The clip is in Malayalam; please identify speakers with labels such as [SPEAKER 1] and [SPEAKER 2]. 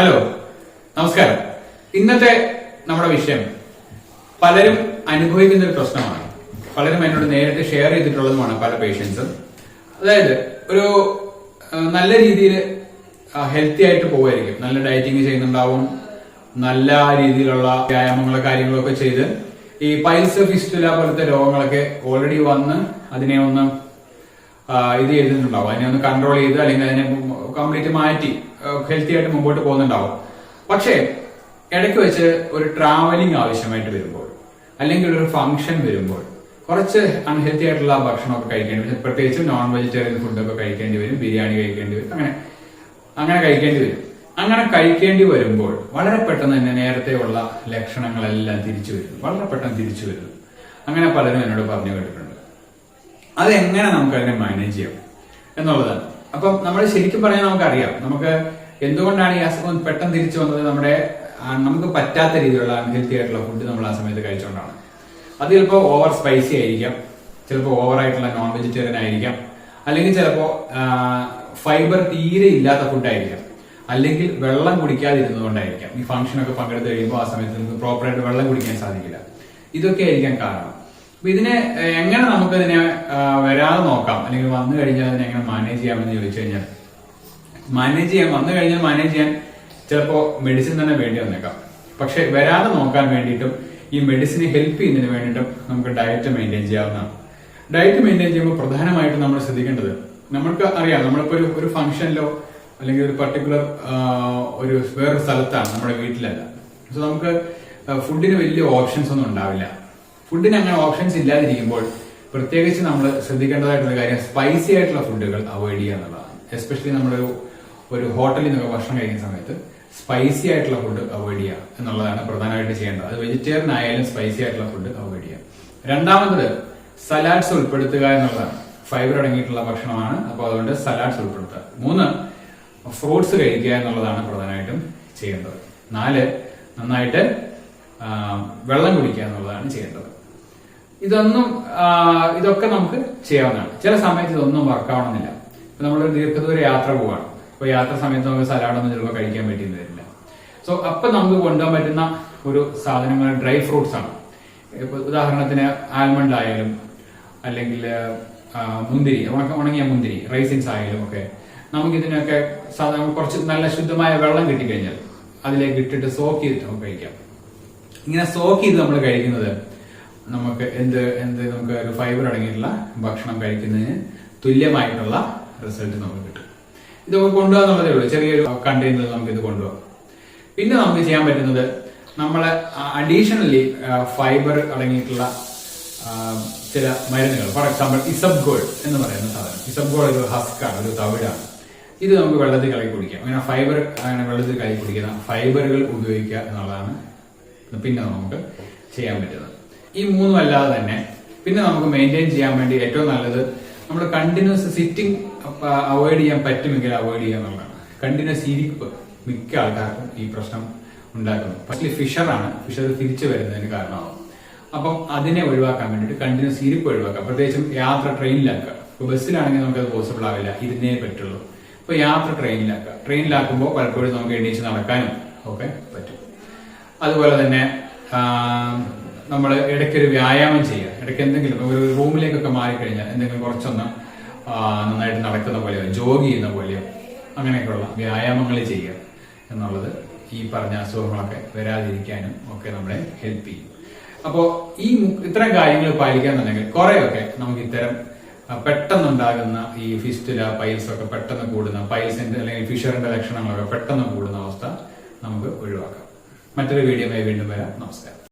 [SPEAKER 1] ഹലോ നമസ്കാരം. ഇന്നത്തെ നമ്മുടെ വിഷയം പലരും അനുഭവിക്കുന്ന ഒരു പ്രശ്നമാണ്. പലരും എന്നോട് നേരിട്ട് ഷെയർ ചെയ്തിട്ടുള്ളതുമാണ് പല പേഷ്യൻസും അതായത് ഒരു നല്ല രീതിയിൽ ഹെൽത്തി ആയിട്ട് പോവായിരിക്കും നല്ല ഡയറ്റിങ് ചെയ്യുന്നുണ്ടാവും. നല്ല രീതിയിലുള്ള വ്യായാമങ്ങളോ കാര്യങ്ങളൊക്കെ ചെയ്ത് ഈ പൈസ ഫിസ്റ്റുല പോലത്തെ രോഗങ്ങളൊക്കെ ഓൾറെഡി വന്ന് അതിനെ ഒന്ന് ഇത് ചെയ്തിട്ടുണ്ടാവും. അതിനെ ഒന്ന് കൺട്രോൾ ചെയ്ത് അല്ലെങ്കിൽ അതിനെ കംപ്ലീറ്റ് മാറ്റി ഹെൽത്തി ആയിട്ട് മുമ്പോട്ട് പോകുന്നുണ്ടാവും. പക്ഷേ ഇടയ്ക്ക് വെച്ച് ഒരു ട്രാവലിംഗ് ആവശ്യമായിട്ട് വരുമ്പോൾ അല്ലെങ്കിൽ ഒരു ഫംഗ്ഷൻ വരുമ്പോൾ കുറച്ച് അൺഹെൽത്തി ആയിട്ടുള്ള ഭക്ഷണമൊക്കെ കഴിക്കേണ്ടി വരും. പ്രത്യേകിച്ച് നോൺ വെജിറ്റേറിയൻ ഫുഡൊക്കെ കഴിക്കേണ്ടി വരും ബിരിയാണി കഴിക്കേണ്ടി വരും അങ്ങനെ അങ്ങനെ കഴിക്കേണ്ടി വരും. അങ്ങനെ കഴിക്കേണ്ടി വരുമ്പോൾ വളരെ പെട്ടെന്ന് തന്നെ നേരത്തെയുള്ള ലക്ഷണങ്ങളെല്ലാം തിരിച്ചു വരുന്നു. വളരെ പെട്ടെന്ന് തിരിച്ചു വരുന്നു. അങ്ങനെ പലരും എന്നോട് പറഞ്ഞു കേട്ടിട്ടുണ്ട്. അതെങ്ങനെ നമുക്ക് അതിനെ മാനേജ് ചെയ്യാം എന്നുള്ളതാണ്. അപ്പം നമ്മൾ ശരിക്കും പറഞ്ഞാൽ നമുക്കറിയാം. നമുക്ക് എന്തുകൊണ്ടാണ് ഈ അസുഖം പെട്ടെന്ന് തിരിച്ചു വന്നത്? നമ്മുടെ നമുക്ക് പറ്റാത്ത രീതിയിലുള്ള അൺഹെൽത്തി ആയിട്ടുള്ള ഫുഡ് നമ്മൾ ആ സമയത്ത് കഴിച്ചുകൊണ്ടാണ് അത് ചിലപ്പോൾ ഓവർ സ്പൈസി ആയിരിക്കാം. ചിലപ്പോൾ ഓവർ ആയിട്ടുള്ള നോൺ വെജിറ്റേറിയൻ ആയിരിക്കാം. അല്ലെങ്കിൽ ചിലപ്പോൾ ഫൈബർ തീരെ ഇല്ലാത്ത ഫുഡായിരിക്കാം അല്ലെങ്കിൽ വെള്ളം കുടിക്കാതിരുന്നതുകൊണ്ടായിരിക്കാം ഈ ഫംഗ്ഷനൊക്കെ പങ്കെടുത്ത് കഴിയുമ്പോൾ ആ സമയത്ത് നമുക്ക് പ്രോപ്പറായിട്ട് വെള്ളം കുടിക്കാൻ സാധിക്കില്ല. ഇതൊക്കെ ആയിരിക്കാം കാരണം. ഇതിനെ എങ്ങനെ നമുക്ക് ഇതിനെ വരാതെ നോക്കാം? അല്ലെങ്കിൽ വന്നു കഴിഞ്ഞാൽ അതിനെ എങ്ങനെ മാനേജ് ചെയ്യാമെന്ന് ചോദിച്ചു കഴിഞ്ഞാൽ. മാനേജ് ചെയ്യാൻ വന്നു കഴിഞ്ഞാൽ മാനേജ് ചെയ്യാൻ ചിലപ്പോൾ മെഡിസിൻ തന്നെ വേണ്ടി വന്നേക്കാം. പക്ഷെ വരാതെ നോക്കാൻ വേണ്ടിയിട്ടും ഈ മെഡിസിനെ ഹെൽപ്പ് ചെയ്യുന്നതിന് വേണ്ടിയിട്ടും നമുക്ക് ഡയറ്റ് മെയിന്റെയിൻ ചെയ്യാവുന്നതാണ്. ഡയറ്റ് മെയിന്റെയിൻ ചെയ്യുമ്പോൾ പ്രധാനമായിട്ടും നമ്മൾ ശ്രദ്ധിക്കേണ്ടത് നമ്മൾക്ക് അറിയാം നമ്മളിപ്പോൾ ഒരു ഒരു ഫംഗ്ഷനിലോ അല്ലെങ്കിൽ ഒരു പർട്ടിക്കുലർ ഒരു വേറൊരു സ്ഥലത്താണ് നമ്മുടെ വീട്ടിലല്ല. സോ നമുക്ക് ഫുഡിന് വലിയ ഓപ്ഷൻസ് ഒന്നും ഉണ്ടാവില്ല. ഫുഡിന് അങ്ങനെ ഓപ്ഷൻസ് ഇല്ലാതിരിക്കുമ്പോൾ പ്രത്യേകിച്ച് നമ്മൾ ശ്രദ്ധിക്കേണ്ടതായിട്ടുള്ള കാര്യം സ്പൈസി ആയിട്ടുള്ള ഫുഡുകൾ അവോയ്ഡ് ചെയ്യുക എന്നുള്ളതാണ്. എസ്പെഷ്യലി നമ്മളൊരു ഒരു ഹോട്ടലിൽ നിന്നൊക്കെ ഭക്ഷണം കഴിക്കുന്ന സമയത്ത് സ്പൈസി ആയിട്ടുള്ള ഫുഡ് അവോയ്ഡ് ചെയ്യുക എന്നുള്ളതാണ് പ്രധാനമായിട്ട് ചെയ്യേണ്ടത്. അത് വെജിറ്റേറിയൻ ആയാലും സ്പൈസി ആയിട്ടുള്ള ഫുഡ് അവോയ്ഡ് ചെയ്യുക. രണ്ടാമത് സലാഡ്സ് ഉൾപ്പെടുത്തുക എന്നുള്ളതാണ്. ഫൈബർ അടങ്ങിയിട്ടുള്ള ഭക്ഷണമാണ്. അപ്പോൾ അതുകൊണ്ട് സലാഡ്സ് ഉൾപ്പെടുത്തുക. മൂന്ന് ഫ്രൂട്ട്സ് കഴിക്കുക എന്നുള്ളതാണ് പ്രധാനമായിട്ടും ചെയ്യേണ്ടത്. നാല് നന്നായിട്ട് വെള്ളം കുടിക്കുക എന്നുള്ളതാണ് ചെയ്യേണ്ടത്. ഇതൊന്നും ഇതൊക്കെ നമുക്ക് ചെയ്യാവുന്നതാണ്. ചില സമയത്ത് ഇതൊന്നും വർക്കാവണമെന്നില്ല. ഇപ്പൊ നമ്മളൊരു ദീർഘദൂര യാത്ര പോവാണ്. അപ്പൊ യാത്ര സമയത്ത് നമുക്ക് സലാഡൊന്നും ചിലപ്പോൾ കഴിക്കാൻ പറ്റിയെന്ന് വരില്ല. സോ അപ്പൊ നമുക്ക് കൊണ്ടുപോകാൻ പറ്റുന്ന ഒരു സാധനങ്ങൾ ഡ്രൈ ഫ്രൂട്ട്സ് ആണ്. ഉദാഹരണത്തിന് ആൽമണ്ട് ആയാലും അല്ലെങ്കിൽ മുന്തിരി ഉണങ്ങിയ മുന്തിരി റൈസിൻസ് ആയാലും ഒക്കെ നമുക്ക് ഇതിനൊക്കെ സാധാരണ കുറച്ച് നല്ല ശുദ്ധമായ വെള്ളം കിട്ടിക്കഴിഞ്ഞാൽ അതിലേക്ക് ഇട്ടിട്ട് സോക്ക് ചെയ്തിട്ട് നമുക്ക് കഴിക്കാം. ഇങ്ങനെ സോക്ക് ചെയ്ത് നമ്മൾ കഴിക്കുന്നത് നമുക്ക് എന്ത് എന്ത് നമുക്ക് ഒരു ഫൈബർ അടങ്ങിയിട്ടുള്ള ഭക്ഷണം കഴിക്കുന്നതിന് തുല്യമായിട്ടുള്ള റിസൾട്ട് നമുക്ക് കിട്ടും. ഇത് നമുക്ക് കൊണ്ടുപോകാന്നുള്ളതേ ഉള്ളൂ. ചെറിയൊരു കണ്ടെയ്നറിൽ നമുക്ക് ഇത് കൊണ്ടുപോകാം. പിന്നെ നമുക്ക് ചെയ്യാൻ പറ്റുന്നത് നമ്മളെ അഡീഷണലി ഫൈബർ അടങ്ങിയിട്ടുള്ള ചില മരുന്നുകൾ. ഫോർ എക്സാമ്പിൾ ഇസബ്ഗോൾ എന്ന് പറയുന്ന സാധനം. ഇസബ്ഗോൾ ഒരു ഹസ്കാണ് ഒരു തവിടാണ്. ഇത് നമുക്ക് വെള്ളത്തിൽ കലക്കി കുടിക്കാം. അങ്ങനെ ഫൈബർ അങ്ങനെ വെള്ളത്തിൽ കലക്കി കുടിക്കുന്ന ഫൈബറുകൾ ഉപയോഗിക്കുക എന്നുള്ളതാണ് പിന്നെ നമുക്ക് ചെയ്യാൻ പറ്റുന്നത്. ഈ മൂന്നും അല്ലാതെ തന്നെ പിന്നെ നമുക്ക് മെയിന്റെയിൻ ചെയ്യാൻ വേണ്ടി ഏറ്റവും നല്ലത് നമ്മൾ കണ്ടിന്യൂസ് സിറ്റിംഗ് അവോയ്ഡ് ചെയ്യാൻ പറ്റുമെങ്കിൽ അവോയ്ഡ് ചെയ്യുക എന്നുള്ളതാണ്. കണ്ടിന്യൂസ് ഇരിപ്പ് മിക്ക ആൾക്കാർക്കും ഈ പ്രശ്നം ഉണ്ടാക്കുന്നു. പക്ഷേ ഫിഷറാണ് ഫിഷർ തിരിച്ചു വരുന്നതിന് കാരണമാവും. അപ്പം അതിനെ ഒഴിവാക്കാൻ വേണ്ടിയിട്ട് കണ്ടിന്യൂസ് ഇരിപ്പ് ഒഴിവാക്കാം. പ്രത്യേകിച്ചും യാത്ര ട്രെയിനിലാക്കുക ഇപ്പൊ ബസ്സിലാണെങ്കിൽ നമുക്കത് പോസിബിൾ ആവില്ല. ഇരുന്നേ പറ്റുള്ളൂ. ഇപ്പൊ യാത്ര ട്രെയിനിലാക്കുക ട്രെയിനിലാക്കുമ്പോൾ പലപ്പോഴും നമുക്ക് എണീച്ച് നടക്കാനും ഒക്കെ പറ്റും. അതുപോലെ തന്നെ നമ്മൾ ഇടയ്ക്കൊരു വ്യായാമം ചെയ്യുക. ഇടയ്ക്ക് എന്തെങ്കിലും ഒരു റൂമിലേക്കൊക്കെ മാറിക്കഴിഞ്ഞാൽ എന്തെങ്കിലും കുറച്ചൊന്ന് നന്നായിട്ട് നടക്കുന്ന പോലെയോ ജോഗ് ചെയ്യുന്ന പോലെയോ അങ്ങനെയൊക്കെയുള്ള വ്യായാമങ്ങൾ ചെയ്യുക എന്നുള്ളത് ഈ പറഞ്ഞ അസുഖങ്ങളൊക്കെ വരാതിരിക്കാനും ഒക്കെ നമ്മളെ ഹെൽപ്പ് ചെയ്യും. അപ്പോൾ ഈ ഇത്തരം കാര്യങ്ങൾ പാലിക്കാന്നുണ്ടെങ്കിൽ കുറെയൊക്കെ നമുക്ക് ഇത്തരം പെട്ടെന്നുണ്ടാകുന്ന ഈ ഫിസ്റ്റുല പൈൽസ് ഒക്കെ പെട്ടെന്ന് കൂടുന്ന പൈൽസിന്റെ അല്ലെങ്കിൽ ഫിഷറിന്റെ ലക്ഷണങ്ങളൊക്കെ പെട്ടെന്ന് കൂടുന്ന അവസ്ഥ നമുക്ക് ഒഴിവാക്കാം. മറ്റൊരു വീഡിയോയുമായി വീണ്ടും വരാം. നമസ്കാരം.